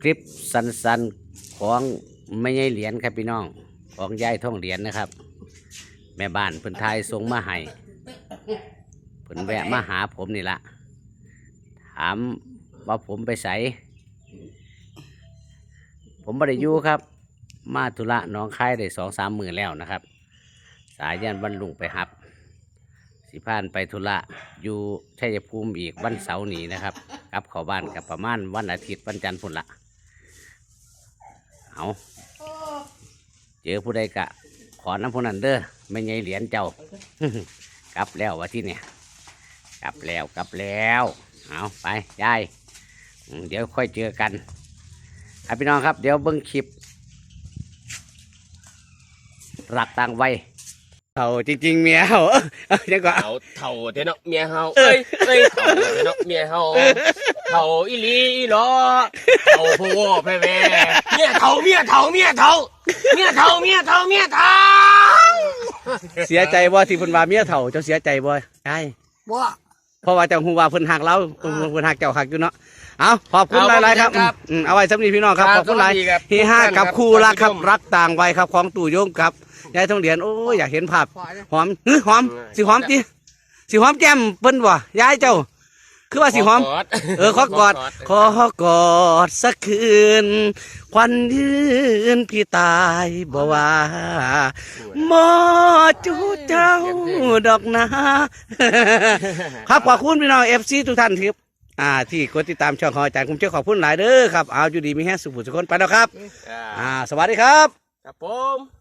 คลิปสั้นๆของไม่ใช่เหรียญครับพี่น้อง ของยายท่องเหรียญนะครับ แม่บ้านเพิ่นทายส่งมาให้เพิ่นแวะมาหาผมนี่ละถามว่าผมไปใสผมไม่ได้ยูครับ มาธุระน้องคายได้สองสามหมื่นแล้วนะครับ สายยันวันลุงไปหับ สิพานไปธุระอยู่ชัยภูมิอีกวันเสาร์นี้นะครับกลับเข้าบ้านกับประมาณวันอาทิตย์วันจันทร์พุ่นละ เอาเจอผู้ใดกะ ขอน้ำผู้นั้นเด้อไม่ไงเหรียญเจ้ากลับแล้ววะที่เนี่ย กลับแล้วกลับแล้ว เอาไปยายเดี๋ยวค่อยเจอกันครับพี่น้องครับ เดี๋ยวเบิ้งคลิป รักต่างไว้ เท่าจริง ๆ เมียเฮาเดี๋ยวก็เฒ่าเฒ่าเด้เนาะเมียเฮาเอ้ยเอ้ยเฒ่าเด้เนาะเมียเฮาเฒ่าอีหลีอีหลอเฒ่าโพวแพ่แม่เมียเฒ่าเมียเฒ่าเมียเฒ่าเมียเฒ่าเมียเฒ่าเมียเฒ่าเสียใจบ่ที่เพิ่นว่าเมียเฒ่าเจ้าเสียใจบ่ใช่บ่เพราะว่าเจ้าฮู้ว่าเพิ่นหักเราเพิ่นเพิ่นหักเจ้าหักอยู่เนาะเอาขอบคุณหลายๆครับอืมเอาไว้สำหรับพี่น้องครับขอบคุณหลาย เฮฮากับคู่รักครับ รักต่างวัยครับของตู่โยงครับ ยายทองเหรียญโอ้ยอยากเห็นภาพหอมเฮ้ยหอมสิหอมจีสิหอมแก้มเปิ้นบ่ยายเจ้า คือว่าสิหอมเออขอกอด ขอกอดสักคืน ควันยืนพี่ตายบ่ว่าหมอจูเจ้าดอกนาครับขอบคุณพี่น้องเอฟซีทุกท่านครับอ่าที่กดติดตามช่องของอาจารย์คุ้มเชื่อขอบคุณหลายเด้อครับเอาอยู่ดีมีแห้สุขสุขคนไปแล้วครับ อ่าอ่าสวัสดีครับ ครับผม